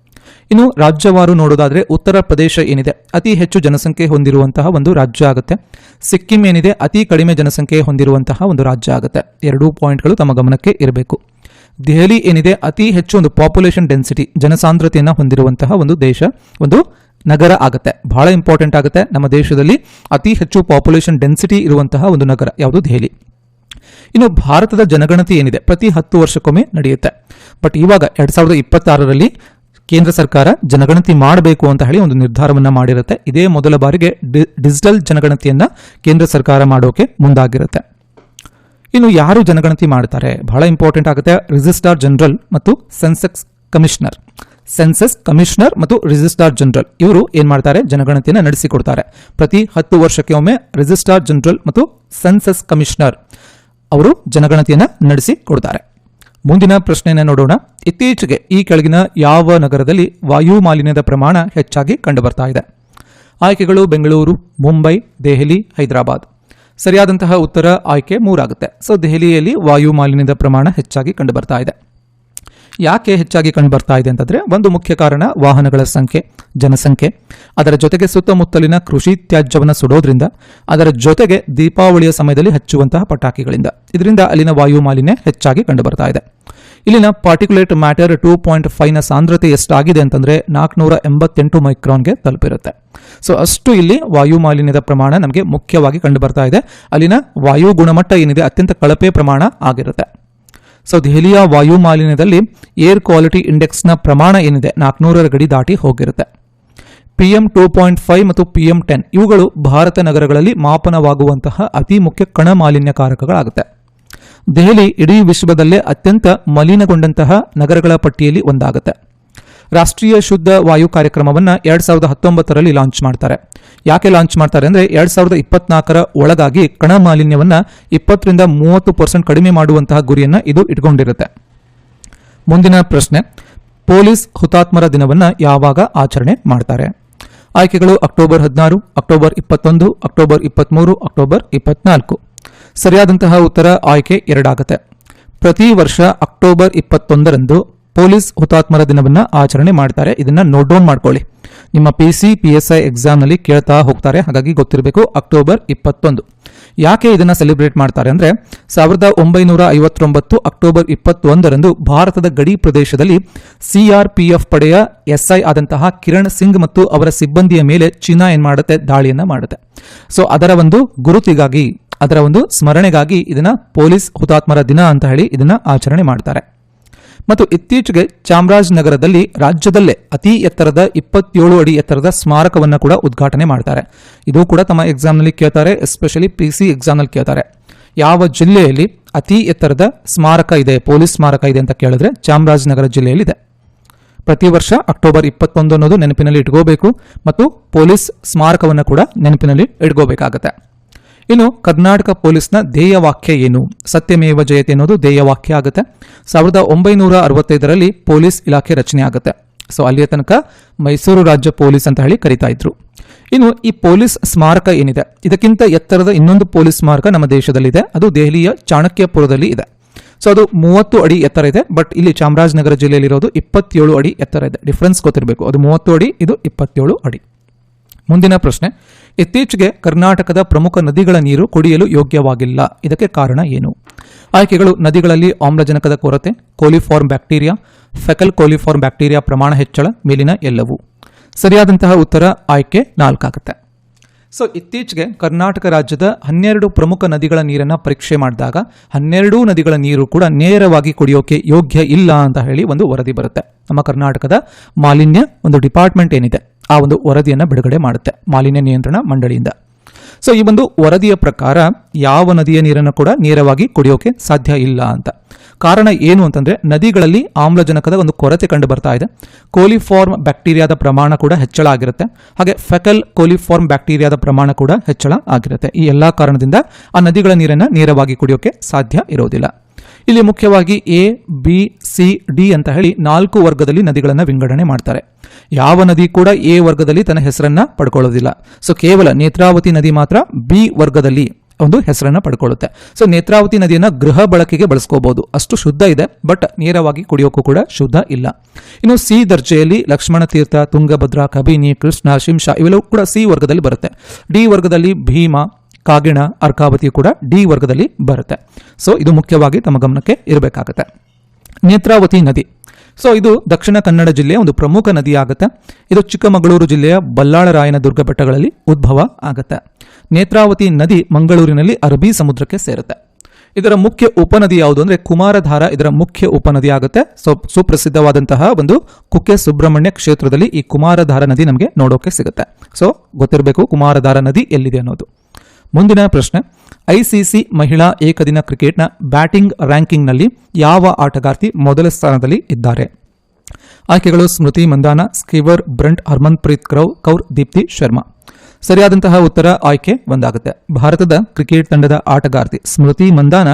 ಇನ್ನು ರಾಜ್ಯವಾರು ನೋಡೋದಾದ್ರೆ ಉತ್ತರ ಪ್ರದೇಶ ಏನಿದೆ? ಅತಿ ಹೆಚ್ಚು ಜನಸಂಖ್ಯೆ ಹೊಂದಿರುವಂತಹ ಒಂದು ರಾಜ್ಯ ಆಗುತ್ತೆ. ಸಿಕ್ಕಿಂ ಏನಿದೆ? ಅತಿ ಕಡಿಮೆ ಜನಸಂಖ್ಯೆ ಹೊಂದಿರುವಂತಹ ಒಂದು ರಾಜ್ಯ ಆಗುತ್ತೆ. ಎರಡೂ ಪಾಯಿಂಟ್ಗಳು ತಮ್ಮ ಗಮನಕ್ಕೆ ಇರಬೇಕು. ದೆಹಲಿ ಏನಿದೆ? ಅತಿ ಹೆಚ್ಚು ಒಂದು ಪಾಪ್ಯುಲೇಷನ್ ಡೆನ್ಸಿಟಿ, ಜನಸಾಂದ್ರತೆಯನ್ನು ಹೊಂದಿರುವಂತಹ ಒಂದು ದೇಶ, ಒಂದು ನಗರ ಆಗುತ್ತೆ. ಬಹಳ ಇಂಪಾರ್ಟೆಂಟ್ ಆಗುತ್ತೆ. ನಮ್ಮ ದೇಶದಲ್ಲಿ ಅತಿ ಹೆಚ್ಚು ಪಾಪ್ಯುಲೇಷನ್ ಡೆನ್ಸಿಟಿ ಇರುವಂತಹ ಒಂದು ನಗರ, ಯಾವುದು? ದೆಹಲಿ. ಇನ್ನು ಭಾರತದ ಜನಗಣತಿ ಏನಿದೆ? ಪ್ರತಿ ಹತ್ತು ವರ್ಷಕ್ಕೊಮ್ಮೆ ನಡೆಯುತ್ತೆ. ಬಟ್ ಇವಾಗ ಎರಡ್ ಸಾವಿರದ ಇಪ್ಪತ್ತಾರರಲ್ಲಿ ಕೇಂದ್ರ ಸರ್ಕಾರ ಜನಗಣತಿ ಮಾಡಬೇಕು ಅಂತ ಹೇಳಿ ಒಂದು ನಿರ್ಧಾರವನ್ನ ಮಾಡಿರುತ್ತೆ. ಇದೇ ಮೊದಲ ಬಾರಿಗೆ ಡಿಜಿಟಲ್ ಜನಗಣತಿಯನ್ನ ಕೇಂದ್ರ ಸರ್ಕಾರ ಮಾಡೋಕೆ ಮುಂದಾಗಿರುತ್ತೆ. ಇನ್ನು ಯಾರು ಜನಗಣತಿ ಮಾಡ್ತಾರೆ? ಬಹಳ ಇಂಪಾರ್ಟೆಂಟ್ ಆಗುತ್ತೆ. ರಿಜಿಸ್ಟ್ರಾರ್ ಜನರಲ್ ಮತ್ತು ಸೆನ್ಸೆಕ್ಸ್ ಕಮಿಷನರ್. ಸೆನ್ಸಸ್ ಕಮಿಷನರ್ ಮತ್ತು ರಿಜಿಸ್ಟ್ರಾರ್ ಜನರಲ್ ಇವರು ಏನ್ ಮಾಡ್ತಾರೆ? ಜನಗಣತಿಯನ್ನು ನಡೆಸಿಕೊಡ್ತಾರೆ. ಪ್ರತಿ ಹತ್ತು ವರ್ಷಕ್ಕೆ ಒಮ್ಮೆ ರಿಜಿಸ್ಟ್ರಾರ್ ಜನರಲ್ ಮತ್ತು ಸೆನ್ಸಸ್ ಕಮಿಷನರ್ ಅವರು ಜನಗಣತಿಯನ್ನು ನಡೆಸಿ ಕೊಡ್ತಾರೆ ಮುಂದಿನ ಪ್ರಶ್ನೆಯನ್ನು ನೋಡೋಣ. ಇತ್ತೀಚೆಗೆ ಈ ಕೆಳಗಿನ ಯಾವ ನಗರದಲ್ಲಿ ವಾಯು ಮಾಲಿನ್ಯದ ಪ್ರಮಾಣ ಹೆಚ್ಚಾಗಿ ಕಂಡುಬರ್ತಾ ಇದೆ? ಆಯ್ಕೆಗಳು ಬೆಂಗಳೂರು, ಮುಂಬೈ, ದೆಹಲಿ, ಹೈದರಾಬಾದ್. ಸರಿಯಾದಂತಹ ಉತ್ತರ ಆಯ್ಕೆ ಮೂರಾಗುತ್ತೆ. ಸೊ ದೆಹಲಿಯಲ್ಲಿ ವಾಯು ಮಾಲಿನ್ಯದ ಪ್ರಮಾಣ ಹೆಚ್ಚಾಗಿ ಕಂಡುಬರ್ತಾ ಇದೆ. ಯಾಕೆ ಹೆಚ್ಚಾಗಿ ಕಂಡುಬರ್ತಾ ಇದೆ ಅಂತಂದರೆ ಒಂದು ಮುಖ್ಯ ಕಾರಣ ವಾಹನಗಳ ಸಂಖ್ಯೆ, ಜನಸಂಖ್ಯೆ. ಅದರ ಜೊತೆಗೆ ಸುತ್ತಮುತ್ತಲಿನ ಕೃಷಿ ತ್ಯಾಜ್ಯವನ್ನು ಸುಡೋದ್ರಿಂದ ಅದರ ಜೊತೆಗೆ ದೀಪಾವಳಿಯ ಸಮಯದಲ್ಲಿ ಹಚ್ಚುವಂತಹ ಪಟಾಕಿಗಳಿಂದ. ಇದರಿಂದ ಅಲ್ಲಿನ ವಾಯು ಮಾಲಿನ್ಯ ಹೆಚ್ಚಾಗಿ ಕಂಡುಬರ್ತಾ ಇದೆ. ಇಲ್ಲಿನ ಪಾರ್ಟಿಕ್ಯುಲೇಟ್ ಮ್ಯಾಟರ್ ಟೂ ಪಾಯಿಂಟ್ ಫೈವ್ನ ಸಾಂದ್ರತೆ ಎಷ್ಟಾಗಿದೆ ಅಂತಂದರೆ ನಾಲ್ಕುನೂರ ಎಂಬತ್ತೆಂಟು ಮೈಕ್ರಾನ್ಗೆ ತಲುಪಿರುತ್ತೆ. ಸೊ ಅಷ್ಟು ಇಲ್ಲಿ ವಾಯು ಮಾಲಿನ್ಯದ ಪ್ರಮಾಣ ನಮಗೆ ಮುಖ್ಯವಾಗಿ ಕಂಡುಬರ್ತಾ ಇದೆ. ಅಲ್ಲಿನ ವಾಯು ಗುಣಮಟ್ಟ ಏನಿದೆ ಅತ್ಯಂತ ಕಳಪೆ ಪ್ರಮಾಣ ಆಗಿರುತ್ತೆ. ಸೊ ದೆಹಲಿಯ ವಾಯು ಮಾಲಿನ್ಯದಲ್ಲಿ ಏರ್ ಕ್ವಾಲಿಟಿ ಇಂಡೆಕ್ಸ್ನ ಪ್ರಮಾಣ ಏನಿದೆ ನಾಲ್ಕುನೂರರ ಗಡಿ ದಾಟಿ ಹೋಗಿರುತ್ತೆ. P M two point five ಮತ್ತು ಪಿ ಎಂ ಟೆನ್ ಇವುಗಳು ಭಾರತ ನಗರಗಳಲ್ಲಿ ಮಾಪನವಾಗುವಂತಹ ಅತಿ ಮುಖ್ಯ ಕಣ ಮಾಲಿನ್ಯಕಾರಕಗಳಾಗುತ್ತೆ ದೆಹಲಿ ಇಡೀ ವಿಶ್ವದಲ್ಲೇ ಅತ್ಯಂತ ಮಲಿನಗೊಂಡಂತಹ ನಗರಗಳ ಪಟ್ಟಿಯಲ್ಲಿ ಒಂದಾಗುತ್ತೆ. ರಾಷ್ಟ್ರೀಯ ಶುದ್ಧ ವಾಯು ಕಾರ್ಯಕ್ರಮವನ್ನು ಎರಡ್ ಸಾವಿರದ ಹತ್ತೊಂಬತ್ತರಲ್ಲಿ ಲಾಂಚ್ ಮಾಡ್ತಾರೆ. ಯಾಕೆ ಲಾಂಚ್ ಮಾಡ್ತಾರೆ ಅಂದ್ರೆ ಎರಡ್ ಸಾವಿರದ ಇಪ್ಪತ್ನಾಲ್ಕರ ಒಳಗಾಗಿ ಕಣ ಮಾಲಿನ್ಯವನ್ನ ಇಪ್ಪತ್ತರಿಂದ ಮೂವತ್ತು ಪರ್ಸೆಂಟ್ ಕಡಿಮೆ ಮಾಡುವಂತಹ ಗುರಿಯನ್ನ ಇದು ಇಟ್ಕೊಂಡಿರುತ್ತೆ. ಮುಂದಿನ ಪ್ರಶ್ನೆ, ಪೊಲೀಸ್ ಹುತಾತ್ಮರ ದಿನವನ್ನ ಯಾವಾಗ ಆಚರಣೆ ಮಾಡ್ತಾರೆ? ಆಯ್ಕೆಗಳು ಅಕ್ಟೋಬರ್ ಹದಿನಾರು, ಅಕ್ಟೋಬರ್ ಇಪ್ಪತ್ತೊಂದು, ಅಕ್ಟೋಬರ್ ಇಪ್ಪತ್ಮೂರು, ಅಕ್ಟೋಬರ್ ಇಪ್ಪತ್ನಾಲ್ಕು. ಸರಿಯಾದಂತಹ ಉತ್ತರ ಆಯ್ಕೆ ಎರಡಾಗುತ್ತೆ. ಪ್ರತಿ ವರ್ಷ ಅಕ್ಟೋಬರ್ ಇಪ್ಪತ್ತೊಂದರಂದು ಪೊಲೀಸ್ ಹುತಾತ್ಮರ ದಿನವನ್ನ ಆಚರಣೆ ಮಾಡ್ತಾರೆ. ಇದನ್ನ ನೋಟ್ ಡೌನ್ ಮಾಡ್ಕೊಳ್ಳಿ. ನಿಮ್ಮ P C P S I ಎಕ್ಸಾಮ್ನಲ್ಲಿ ಕೇಳ್ತಾ ಹೋಗ್ತಾರೆ. ಹಾಗಾಗಿ ಗೊತ್ತಿರಬೇಕು ಅಕ್ಟೋಬರ್ ಇಪ್ಪತ್ತೊಂದು. ಯಾಕೆ ಇದನ್ನ ಸೆಲೆಬ್ರೇಟ್ ಮಾಡ್ತಾರೆ ಅಂದ್ರೆ ಸಾವಿರದ ಒಂಬೈನೂರ ಐವತ್ತೊಂಬತ್ತು ಅಕ್ಟೋಬರ್ ಇಪ್ಪತ್ತೊಂದರಂದು ಭಾರತದ ಗಡಿ ಪ್ರದೇಶದಲ್ಲಿ ಸಿಆರ್ಪಿಎಫ್ ಪಡೆಯ ಎಸ್ಐ ಆದಂತಹ ಕಿರಣ್ ಸಿಂಗ್ ಮತ್ತು ಅವರ ಸಿಬ್ಬಂದಿಯ ಮೇಲೆ ಚೀನಾ ಏನ್ ಮಾಡುತ್ತೆ? ದಾಳಿಯನ್ನ ಮಾಡುತ್ತೆ. ಸೊ ಅದರ ಒಂದು ಗುರುತಿಗಾಗಿ, ಅದರ ಒಂದು ಸ್ಮರಣೆಗಾಗಿ ಇದನ್ನ ಪೊಲೀಸ್ ಹುತಾತ್ಮರ ದಿನ ಅಂತ ಹೇಳಿ ಇದನ್ನ ಆಚರಣೆ ಮಾಡ್ತಾರೆ. ಮತ್ತು ಇತ್ತೀಚೆಗೆ ಚಾಮರಾಜನಗರದಲ್ಲಿ ರಾಜ್ಯದಲ್ಲೇ ಅತಿ ಎತ್ತರದ ಇಪ್ಪತ್ತೇಳು ಅಡಿ ಎತ್ತರದ ಸ್ಮಾರಕವನ್ನು ಕೂಡ ಉದ್ಘಾಟನೆ ಮಾಡ್ತಾರೆ. ಇದು ಕೂಡ ತಮ್ಮ ಎಕ್ಸಾಮ್ನಲ್ಲಿ ಕೇಳ್ತಾರೆ ಎಸ್ಪೆಷಲಿ ಪಿ ಸಿ ಎಕ್ಸಾಮ್ನಲ್ಲಿ ಕೇಳ್ತಾರೆ. ಯಾವ ಜಿಲ್ಲೆಯಲ್ಲಿ ಅತಿ ಎತ್ತರದ ಸ್ಮಾರಕ ಇದೆ, ಪೊಲೀಸ್ ಸ್ಮಾರಕ ಇದೆ ಅಂತ ಕೇಳಿದ್ರೆ ಚಾಮರಾಜನಗರ ಜಿಲ್ಲೆಯಲ್ಲಿದೆ. ಪ್ರತಿ ವರ್ಷ ಅಕ್ಟೋಬರ್ ಇಪ್ಪತ್ತೊಂದು ಅನ್ನೋದು ನೆನಪಿನಲ್ಲಿ ಇಟ್ಕೋಬೇಕು ಮತ್ತು ಪೊಲೀಸ್ ಸ್ಮಾರಕವನ್ನು ಕೂಡ ನೆನಪಿನಲ್ಲಿ ಇಟ್ಕೋಬೇಕಾಗತ್ತೆ. ಇನ್ನು ಕರ್ನಾಟಕ ಪೊಲೀಸ್ನ ಧ್ಯೇಯವಾಕ್ಯ ಏನು? ಸತ್ಯಮೇವ ಜಯತೆ ಅನ್ನೋದು ಧ್ಯೇಯವಾಕ್ಯ ಆಗುತ್ತೆ. ಸಾವಿರದ ಒಂಬೈನೂರ ಅರವತ್ತೈದರಲ್ಲಿ ಪೊಲೀಸ್ ಇಲಾಖೆ ರಚನೆ ಆಗುತ್ತೆ. ಸೊ ಅಲ್ಲಿಯ ತನಕ ಮೈಸೂರು ರಾಜ್ಯ ಪೊಲೀಸ್ ಅಂತ ಹೇಳಿ ಕರಿತಾ ಇದ್ರು. ಇನ್ನು ಈ ಪೊಲೀಸ್ ಸ್ಮಾರಕ ಏನಿದೆ? ಇದಕ್ಕಿಂತ ಎತ್ತರದ ಇನ್ನೊಂದು ಪೊಲೀಸ್ ಸ್ಮಾರಕ ನಮ್ಮ ದೇಶದಲ್ಲಿದೆ. ಅದು ದೆಹಲಿಯ ಚಾಣಕ್ಯಪುರದಲ್ಲಿ ಇದೆ. ಸೊ ಅದು ಮೂವತ್ತು ಅಡಿ ಎತ್ತರ ಇದೆ. ಬಟ್ ಇಲ್ಲಿ ಚಾಮರಾಜನಗರ ಜಿಲ್ಲೆಯಲ್ಲಿರೋದು ಇಪ್ಪತ್ತೇಳು ಅಡಿ ಎತ್ತರ ಇದೆ. ಡಿಫ್ರೆನ್ಸ್ ಗೊತ್ತಿರಬೇಕು. ಅದು ಮೂವತ್ತು ಅಡಿ, ಇದು ಇಪ್ಪತ್ತೇಳು ಅಡಿ. ಮುಂದಿನ ಪ್ರಶ್ನೆ. ಇತ್ತೀಚೆಗೆ ಕರ್ನಾಟಕದ ಪ್ರಮುಖ ನದಿಗಳ ನೀರು ಕುಡಿಯಲು ಯೋಗ್ಯವಾಗಿಲ್ಲ. ಇದಕ್ಕೆ ಕಾರಣ ಏನು? ಆಯ್ಕೆಗಳು ನದಿಗಳಲ್ಲಿ ಆಮ್ಲಜನಕದ ಕೊರತೆ, coliform bacteria, faecal coliform bacteria ಪ್ರಮಾಣ ಹೆಚ್ಚಳ, ಮೇಲಿನ ಎಲ್ಲವೂ. ಸರಿಯಾದಂತಹ ಉತ್ತರ ಆಯ್ಕೆ ನಾಲ್ಕಾಗುತ್ತೆ. ಸೊ, ಇತ್ತೀಚೆಗೆ ಕರ್ನಾಟಕ ರಾಜ್ಯದ ಹನ್ನೆರಡು ಪ್ರಮುಖ ನದಿಗಳ ನೀರನ್ನು ಪರೀಕ್ಷೆ ಮಾಡಿದಾಗ ಹನ್ನೆರಡೂ ನದಿಗಳ ನೀರು ಕೂಡ ನೇರವಾಗಿ ಕುಡಿಯೋಕೆ ಯೋಗ್ಯ ಇಲ್ಲ ಅಂತ ಹೇಳಿ ಒಂದು ವರದಿ ಬರುತ್ತೆ. ನಮ್ಮ ಕರ್ನಾಟಕದ ಮಾಲಿನ್ಯ ಒಂದು ಡಿಪಾರ್ಟ್ಮೆಂಟ್ ಏನಿದೆ? ಆ ಒಂದು ವರದಿಯನ್ನು ಬಿಡುಗಡೆ ಮಾಡುತ್ತೆ ಮಾಲಿನ್ಯ ನಿಯಂತ್ರಣ ಮಂಡಳಿಯಿಂದ. ಸೊ ಈ ಒಂದು ವರದಿಯ ಪ್ರಕಾರ ಯಾವ ನದಿಯ ನೀರನ್ನು ಕೂಡ ನೇರವಾಗಿ ಕುಡಿಯೋಕೆ ಸಾಧ್ಯ ಇಲ್ಲ ಅಂತ. ಕಾರಣ ಏನು ಅಂತಂದ್ರೆ ನದಿಗಳಲ್ಲಿ ಆಮ್ಲಜನಕದ ಒಂದು ಕೊರತೆ ಕಂಡು ಬರ್ತಾ ಇದೆ. ಕೋಲಿಫಾರ್ಮ್ ಬ್ಯಾಕ್ಟೀರಿಯಾದ ಪ್ರಮಾಣ ಕೂಡ ಹೆಚ್ಚಳ ಆಗಿರುತ್ತೆ. ಹಾಗೆ ಫೆಕಲ್ ಕೋಲಿಫಾರ್ಮ್ ಬ್ಯಾಕ್ಟೀರಿಯಾದ ಪ್ರಮಾಣ ಕೂಡ ಹೆಚ್ಚಳ ಆಗಿರುತ್ತೆ. ಈ ಎಲ್ಲಾ ಕಾರಣದಿಂದ ಆ ನದಿಗಳ ನೀರನ್ನು ನೇರವಾಗಿ ಕುಡಿಯೋಕೆ ಸಾಧ್ಯ ಇರೋದಿಲ್ಲ. ಇಲ್ಲಿ ಮುಖ್ಯವಾಗಿ ಎ, ಬಿ, ಸಿ, ಡಿ ಅಂತ ಹೇಳಿ ನಾಲ್ಕು ವರ್ಗದಲ್ಲಿ ನದಿಗಳನ್ನು ವಿಂಗಡಣೆ ಮಾಡ್ತಾರೆ. ಯಾವ ನದಿ ಕೂಡ ಎ ವರ್ಗದಲ್ಲಿ ತನ್ನ ಹೆಸರನ್ನ ಪಡ್ಕೊಳ್ಳೋದಿಲ್ಲ. ಸೊ ಕೇವಲ ನೇತ್ರಾವತಿ ನದಿ ಮಾತ್ರ ಬಿ ವರ್ಗದಲ್ಲಿ ಒಂದು ಹೆಸರನ್ನ ಪಡ್ಕೊಳ್ಳುತ್ತೆ. ಸೊ ನೇತ್ರಾವತಿ ನದಿಯನ್ನ ಗೃಹ ಬಳಕೆಗೆ ಬಳಸ್ಕೋಬಹುದು ಅಷ್ಟು ಶುದ್ಧ ಇದೆ, ಬಟ್ ನೇರವಾಗಿ ಕುಡಿಯೋಕ್ಕೂ ಕೂಡ ಶುದ್ಧ ಇಲ್ಲ. ಇನ್ನು ಸಿ ದರ್ಜೆಯಲ್ಲಿ ಲಕ್ಷ್ಮಣ ತೀರ್ಥ, ತುಂಗಭದ್ರಾ, ಕಬಿನಿ, ಕೃಷ್ಣ, ಶಿಂಷಾ ಇವೆಲ್ಲವೂ ಕೂಡ ಸಿ ವರ್ಗದಲ್ಲಿ ಬರುತ್ತೆ. ಡಿ ವರ್ಗದಲ್ಲಿ ಭೀಮಾ ಕಾಗಿಣ ಅರ್ಕಾವತಿ ಕೂಡ ಡಿ ವರ್ಗದಲ್ಲಿ ಬರುತ್ತೆ. ಸೊ ಇದು ಮುಖ್ಯವಾಗಿ ತಮ್ಮ ಗಮನಕ್ಕೆ ಇರಬೇಕಾಗುತ್ತೆ. ನೇತ್ರಾವತಿ ನದಿ. ಸೊ ಇದು ದಕ್ಷಿಣ ಕನ್ನಡ ಜಿಲ್ಲೆಯ ಒಂದು ಪ್ರಮುಖ ನದಿ ಆಗುತ್ತೆ. ಇದು ಚಿಕ್ಕಮಗಳೂರು ಜಿಲ್ಲೆಯ ಬಲ್ಲಾಳರಾಯನ ದುರ್ಗ ಬೆಟ್ಟಗಳಲ್ಲಿ ಉದ್ಭವ ಆಗುತ್ತೆ. ನೇತ್ರಾವತಿ ನದಿ ಮಂಗಳೂರಿನಲ್ಲಿ ಅರಬ್ಬಿ ಸಮುದ್ರಕ್ಕೆ ಸೇರುತ್ತೆ. ಇದರ ಮುಖ್ಯ ಉಪನದಿ ಯಾವುದು ಅಂದರೆ ಕುಮಾರಧಾರ ಇದರ ಮುಖ್ಯ ಉಪನದಿ ಆಗುತ್ತೆ. ಸೊ ಸುಪ್ರಸಿದ್ಧವಾದಂತಹ ಒಂದು ಕುಕ್ಕೆ ಸುಬ್ರಹ್ಮಣ್ಯ ಕ್ಷೇತ್ರದಲ್ಲಿ ಈ ಕುಮಾರಧಾರ ನದಿ ನಮಗೆ ನೋಡೋಕೆ ಸಿಗುತ್ತೆ. ಸೊ ಗೊತ್ತಿರಬೇಕು ಕುಮಾರಧಾರ ನದಿ ಎಲ್ಲಿದೆ ಅನ್ನೋದು. ಮುಂದಿನ ಪ್ರಶ್ನೆ. ಐಸಿಸಿ ಮಹಿಳಾ ಏಕದಿನ ಕ್ರಿಕೆಟ್ನ ಬ್ಯಾಟಿಂಗ್ ರ್ಯಾಂಕಿಂಗ್ನಲ್ಲಿ ಯಾವ ಆಟಗಾರ್ತಿ ಮೊದಲ ಸ್ಥಾನದಲ್ಲಿ ಇದ್ದಾರೆ? ಆಯ್ಕೆಗಳು ಸ್ಮೃತಿ ಮಂದಾನ, ಸ್ಕೀವರ್ ಬ್ರಂಟ್, ಹರ್ಮನ್ಪ್ರೀತ್ ಕೌರ್ ಕೌರ್ ದೀಪ್ತಿ ಶರ್ಮಾ. ಸರಿಯಾದಂತಹ ಉತ್ತರ ಆಯ್ಕೆ ಒಂದಾಗುತ್ತೆ. ಭಾರತದ ಕ್ರಿಕೆಟ್ ತಂಡದ ಆಟಗಾರ್ತಿ ಸ್ಮೃತಿ ಮಂದಾನ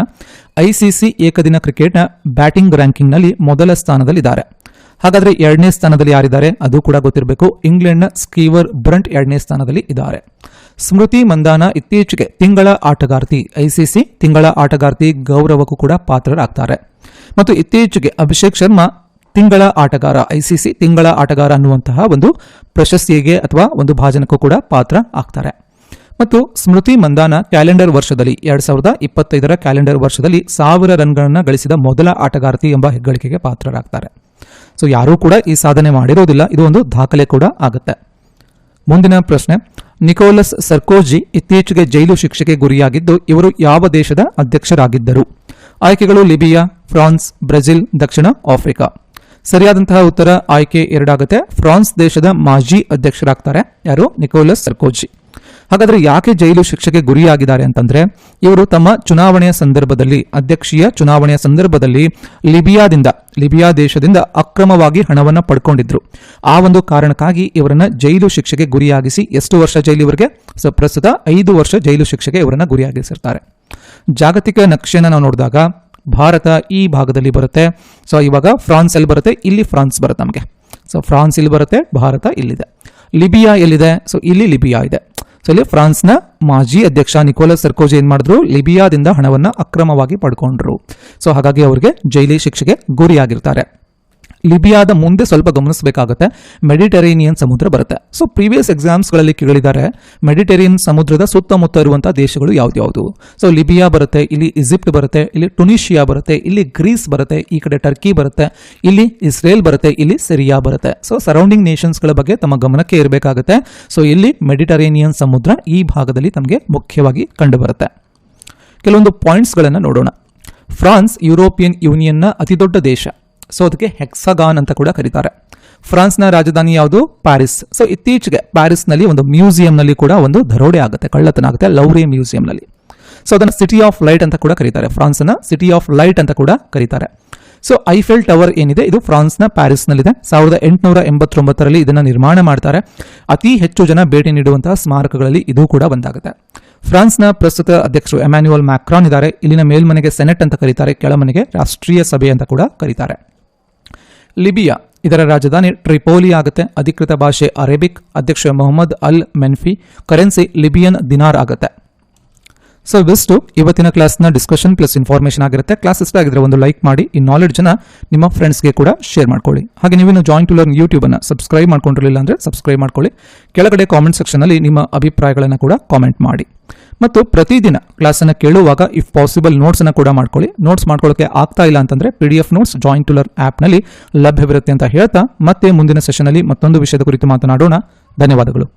ಐಸಿಸಿ ಏಕದಿನ ಕ್ರಿಕೆಟ್ನ ಬ್ಯಾಟಿಂಗ್ ರ್ಯಾಂಕಿಂಗ್ನಲ್ಲಿ ಮೊದಲ ಸ್ಥಾನದಲ್ಲಿದ್ದಾರೆ. ಹಾಗಾದರೆ ಎರಡನೇ ಸ್ಥಾನದಲ್ಲಿ ಯಾರಿದ್ದಾರೆ? ಅದು ಕೂಡ ಗೊತ್ತಿರಬೇಕು. ಇಂಗ್ಲೆಂಡ್ನ ಸ್ಕೀವರ್ ಬ್ರಂಟ್ ಎರಡನೇ ಸ್ಥಾನದಲ್ಲಿ ಇದ್ದಾರೆ. ಸ್ಮೃತಿ ಮಂದಾನ ಇತ್ತೀಚೆಗೆ ತಿಂಗಳ ಆಟಗಾರ್ತಿ, ಐಸಿಸಿ ತಿಂಗಳ ಆಟಗಾರ್ತಿ ಗೌರವಕ್ಕೂ ಕೂಡ ಪಾತ್ರರಾಗ್ತಾರೆ. ಮತ್ತು ಇತ್ತೀಚೆಗೆ ಅಭಿಷೇಕ್ ಶರ್ಮಾ ತಿಂಗಳ ಆಟಗಾರ, ಐಸಿಸಿ ತಿಂಗಳ ಆಟಗಾರ ಅನ್ನುವಂತಹ ಒಂದು ಪ್ರಶಸ್ತಿಗೆ ಅಥವಾ ಒಂದು ಭಾಜನಕ್ಕೂ ಕೂಡ ಪಾತ್ರ ಆಗ್ತಾರೆ. ಮತ್ತು ಸ್ಮೃತಿ ಮಂದಾನ ಕ್ಯಾಲೆಂಡರ್ ವರ್ಷದಲ್ಲಿ ಎರಡ್ ಸಾವಿರದ ಇಪ್ಪತ್ತೈದರ ಕ್ಯಾಲೆಂಡರ್ ವರ್ಷದಲ್ಲಿ ಸಾವಿರ ರನ್ಗಳನ್ನು ಗಳಿಸಿದ ಮೊದಲ ಆಟಗಾರ್ತಿ ಎಂಬ ಹೆಗ್ಗಳಿಕೆಗೆ ಪಾತ್ರರಾಗ್ತಾರೆ. ಸೊ, ಯಾರೂ ಕೂಡ ಈ ಸಾಧನೆ ಮಾಡಿರೋದಿಲ್ಲ. ಇದು ಒಂದು ದಾಖಲೆ ಕೂಡ ಆಗುತ್ತೆ. ಮುಂದಿನ ಪ್ರಶ್ನೆ. ನಿಕೋಲಸ್ ಸರ್ಕೋಜಿ ಇತ್ತೀಚೆಗೆ ಜೈಲು ಶಿಕ್ಷೆಗೆ ಗುರಿಯಾಗಿದ್ದು, ಇವರು ಯಾವ ದೇಶದ ಅಧ್ಯಕ್ಷರಾಗಿದ್ದರು? ಆಯ್ಕೆಗಳು ಲಿಬಿಯಾ, ಫ್ರಾನ್ಸ್, ಬ್ರೆಜಿಲ್, ದಕ್ಷಿಣ ಆಫ್ರಿಕಾ. ಸರಿಯಾದಂತಹ ಉತ್ತರ ಆಯ್ಕೆ ಎರಡಾಗುತ್ತೆ. ಫ್ರಾನ್ಸ್ ದೇಶದ ಮಾಜಿ ಅಧ್ಯಕ್ಷರಾಗ್ತಾರೆ ಯಾರು? Nicolas Sarkozy. ಹಾಗಾದ್ರೆ ಯಾಕೆ ಜೈಲು ಶಿಕ್ಷೆಗೆ ಗುರಿಯಾಗಿದ್ದಾರೆ ಅಂತಂದ್ರೆ, ಇವರು ತಮ್ಮ ಚುನಾವಣೆಯ ಸಂದರ್ಭದಲ್ಲಿ, ಅಧ್ಯಕ್ಷೀಯ ಚುನಾವಣೆಯ ಸಂದರ್ಭದಲ್ಲಿ ಲಿಬಿಯಾದಿಂದ, ಲಿಬಿಯಾ ದೇಶದಿಂದ ಅಕ್ರಮವಾಗಿ ಹಣವನ್ನ ಪಡ್ಕೊಂಡಿದ್ರು. ಆ ಒಂದು ಕಾರಣಕ್ಕಾಗಿ ಇವರನ್ನ ಜೈಲು ಶಿಕ್ಷೆಗೆ ಗುರಿಯಾಗಿಸಿ ಎಷ್ಟು ವರ್ಷ ಜೈಲಿವರೆಗೆ ಸೊ, ಪ್ರಸ್ತುತ ಐದು ವರ್ಷ ಜೈಲು ಶಿಕ್ಷೆಗೆ ಇವರನ್ನ ಗುರಿಯಾಗಿಸಿರ್ತಾರೆ. ಜಾಗತಿಕ ನಕ್ಷೆಯನ್ನು ನಾವು ನೋಡಿದಾಗ, ಭಾರತ ಈ ಭಾಗದಲ್ಲಿ ಬರುತ್ತೆ. ಸೊ, ಇವಾಗ ಫ್ರಾನ್ಸ್ ಅಲ್ಲಿ ಬರುತ್ತೆ? ಇಲ್ಲಿ ಫ್ರಾನ್ಸ್ ಬರುತ್ತೆ ನಮಗೆ. ಸೊ, ಫ್ರಾನ್ಸ್ ಇಲ್ಲಿ ಬರುತ್ತೆ, ಭಾರತ ಇಲ್ಲಿದೆ. ಲಿಬಿಯಾ ಎಲ್ಲಿದೆ? ಸೊ, ಇಲ್ಲಿ ಲಿಬಿಯಾ ಇದೆ. ಸೊ ಇಲ್ಲಿ ಫ್ರಾನ್ಸ್ನ ಮಾಜಿ ಅಧ್ಯಕ್ಷ ನಿಕೋಲಸ್ ಸರ್ಕೋಜಿ ಏನ್ ಮಾಡಿದ್ರು? ಲಿಬಿಯಾದಿಂದ ಹಣವನ್ನ ಅಕ್ರಮವಾಗಿ ಪಡ್ಕೊಂಡ್ರು. ಸೊ ಹಾಗಾಗಿ ಅವರಿಗೆ ಜೈಲಿ ಶಿಕ್ಷೆಗೆ ಗುರಿಯಾಗಿರ್ತಾರೆ. ಲಿಬಿಯಾದ ಮುಂದೆ ಸ್ವಲ್ಪ ಗಮನಿಸಬೇಕಾಗುತ್ತೆ. ಮೆಡಿಟರೇನಿಯನ್ ಸಮುದ್ರ ಬರುತ್ತೆ. ಸೊ ಪ್ರೀವಿಯಸ್ ಎಕ್ಸಾಮ್ಸ್ಗಳಲ್ಲಿ ಕೇಳಿದ್ದಾರೆ, ಮೆಡಿಟರೇನಿಯನ್ ಸಮುದ್ರದ ಸುತ್ತಮುತ್ತ ಇರುವಂತಹ ದೇಶಗಳು ಯಾವ್ದ್ಯಾವುದು ಸೊ ಲಿಬಿಯಾ ಬರುತ್ತೆ, ಇಲ್ಲಿ ಈಜಿಪ್ಟ್ ಬರುತ್ತೆ, ಇಲ್ಲಿ ಟುನಿಷಿಯಾ ಬರುತ್ತೆ, ಇಲ್ಲಿ ಗ್ರೀಸ್ ಬರುತ್ತೆ, ಈ ಕಡೆ ಟರ್ಕಿ ಬರುತ್ತೆ, ಇಲ್ಲಿ ಇಸ್ರೇಲ್ ಬರುತ್ತೆ, ಇಲ್ಲಿ ಸಿರಿಯಾ ಬರುತ್ತೆ. ಸೊ ಸರೌಂಡಿಂಗ್ ನೇಷನ್ಸ್ಗಳ ಬಗ್ಗೆ ತಮ್ಮ ಗಮನಕ್ಕೆ ಇರಬೇಕಾಗುತ್ತೆ ಸೊ ಇಲ್ಲಿ ಮೆಡಿಟರೇನಿಯನ್ ಸಮುದ್ರ ಈ ಭಾಗದಲ್ಲಿ ತಮಗೆ ಮುಖ್ಯವಾಗಿ ಕಂಡುಬರುತ್ತೆ. ಕೆಲವೊಂದು ಪಾಯಿಂಟ್ಸ್ಗಳನ್ನು ನೋಡೋಣ. ಫ್ರಾನ್ಸ್ ಯುರೋಪಿಯನ್ ಯೂನಿಯನ್ನ ಅತಿದೊಡ್ಡ ದೇಶ. ಸೊ ಅದಕ್ಕೆ ಹೆಕ್ಸಗಾನ್ ಅಂತ ಕೂಡ ಕರೀತಾರೆ. ಫ್ರಾನ್ಸ್ನ ರಾಜಧಾನಿ ಯಾವುದು? ಪ್ಯಾರಿಸ್. ಸೊ ಇತ್ತೀಚೆಗೆ ಪ್ಯಾರಿಸ್ನಲ್ಲಿ ಒಂದು ಮ್ಯೂಸಿಯಂನಲ್ಲಿ ಕೂಡ ಒಂದು ದರೋಡೆ ಆಗುತ್ತೆ, ಕಳ್ಳತನ ಆಗುತ್ತೆ, ಲೌರಿ ಮ್ಯೂಸಿಯಂನಲ್ಲಿ. ಸೊ ಅದನ್ನು ಸಿಟಿ ಆಫ್ ಲೈಟ್ ಅಂತ ಕೂಡ ಕರೀತಾರೆ, ಫ್ರಾನ್ಸ್ನ ಸಿಟಿ ಆಫ್ ಲೈಟ್ ಅಂತ ಕೂಡ ಕರೀತಾರೆ. ಸೊ ಐಫೆಲ್ ಟವರ್ ಏನಿದೆ? ಇದು ಫ್ರಾನ್ಸ್ನ ಪ್ಯಾರಿಸ್ನಲ್ಲಿದೆ. ಸಾವಿರದ ಎಂಟುನೂರ ಎಂಬತ್ತೊಂಬತ್ತರಲ್ಲಿ ಇದನ್ನು ನಿರ್ಮಾಣ ಮಾಡ್ತಾರೆ. ಅತಿ ಹೆಚ್ಚು ಜನ ಭೇಟಿ ನೀಡುವಂತಹ ಸ್ಮಾರಕಗಳಲ್ಲಿ ಇದು ಕೂಡ ಒಂದಾಗುತ್ತೆ. ಫ್ರಾನ್ಸ್ನ ಪ್ರಸ್ತುತ ಅಧ್ಯಕ್ಷರು ಎಮ್ಯಾನ್ಯುಯಲ್ ಮ್ಯಾಕ್ರಾನ್ ಇದ್ದಾರೆ. ಇಲ್ಲಿನ ಮೇಲ್ಮನೆಗೆ ಸೆನೆಟ್ ಅಂತ ಕರೀತಾರೆ, ಕೆಳಮನೆಗೆ ರಾಷ್ಟ್ರೀಯ ಸಭೆ ಅಂತ ಕೂಡ ಕರೀತಾರೆ. ಲಿಬಿಯಾ, ಇದರ ರಾಜಧಾನಿ ಟ್ರಿಪೋಲಿ ಆಗುತ್ತೆ. ಅಧಿಕೃತ ಭಾಷೆ ಅರೇಬಿಕ್ ಅಧ್ಯಕ್ಷ ಮೊಹಮ್ಮದ್ ಅಲ್ ಮೆನ್ಫಿ ಕರೆನ್ಸಿ ಲಿಬಿಯನ್ ದಿನಾರ್ ಆಗುತ್ತೆ. ಸೊ ಇವಿಷ್ಟು ಇವತ್ತಿನ ಕ್ಲಾಸ್ನ ಡಿಸ್ಕಷನ್ ಪ್ಲಸ್ ಇನ್ಫಾರ್ಮೇಷನ್ ಆಗಿರುತ್ತೆ. ಕ್ಲಾಸ್ ಇಷ್ಟ ಆಗಿದ್ರೆ ಒಂದು ಲೈಕ್ ಮಾಡಿ, ಈ ನಾಲೆಡ್ಜನ್ನ ನಿಮ್ಮ ಫ್ರೆಂಡ್ಸ್ಗೆ ಕೂಡ ಶೇರ್ ಮಾಡ್ಕೊಳ್ಳಿ. ಹಾಗೆ ನೀವೇನು ಜಾಯಿನ್ ಟು ಲರ್ನ್ ಯೂಟ್ಯೂಬನ್ನು ಸಬ್ಸ್ಕ್ರೈಬ್ ಮಾಡ್ಕೊಂಡಿರಲಿಲ್ಲ ಅಂದರೆ ಸಬ್ಸ್ಕ್ರೈಬ್ ಮಾಡ್ಕೊಳ್ಳಿ. ಕೆಳಗಡೆ ಕಾಮೆಂಟ್ ಸೆಕ್ಷನಲ್ಲಿ ನಿಮ್ಮ ಅಭಿಪ್ರಾಯಗಳನ್ನು ಕೂಡ ಕಾಮೆಂಟ್ ಮಾಡಿ. ಮತ್ತು ಪ್ರತಿದಿನ ಕ್ಲಾಸನ್ನು ಕೇಳುವಾಗ ಇಫ್ ಪಾಸಿಬಲ್ ನೋಟ್ಸನ್ನು ಕೂಡ ಮಾಡ್ಕೊಳ್ಳಿ. ನೋಟ್ಸ್ ಮಾಡ್ಕೊಳ್ಳೋಕೆ ಆಗ್ತಾ ಇಲ್ಲ ಅಂತಂದ್ರೆ P D F notes join to learn ಆ್ಯಪ್ನಲ್ಲಿ ಲಭ್ಯವಿರುತ್ತೆ ಅಂತ ಹೇಳ್ತಾ ಮತ್ತೆ ಮುಂದಿನ ಸೆಷನಲ್ಲಿ ಮತ್ತೊಂದು ವಿಷಯದ ಕುರಿತು ಮಾತನಾಡೋಣ. ಧನ್ಯವಾದಗಳು.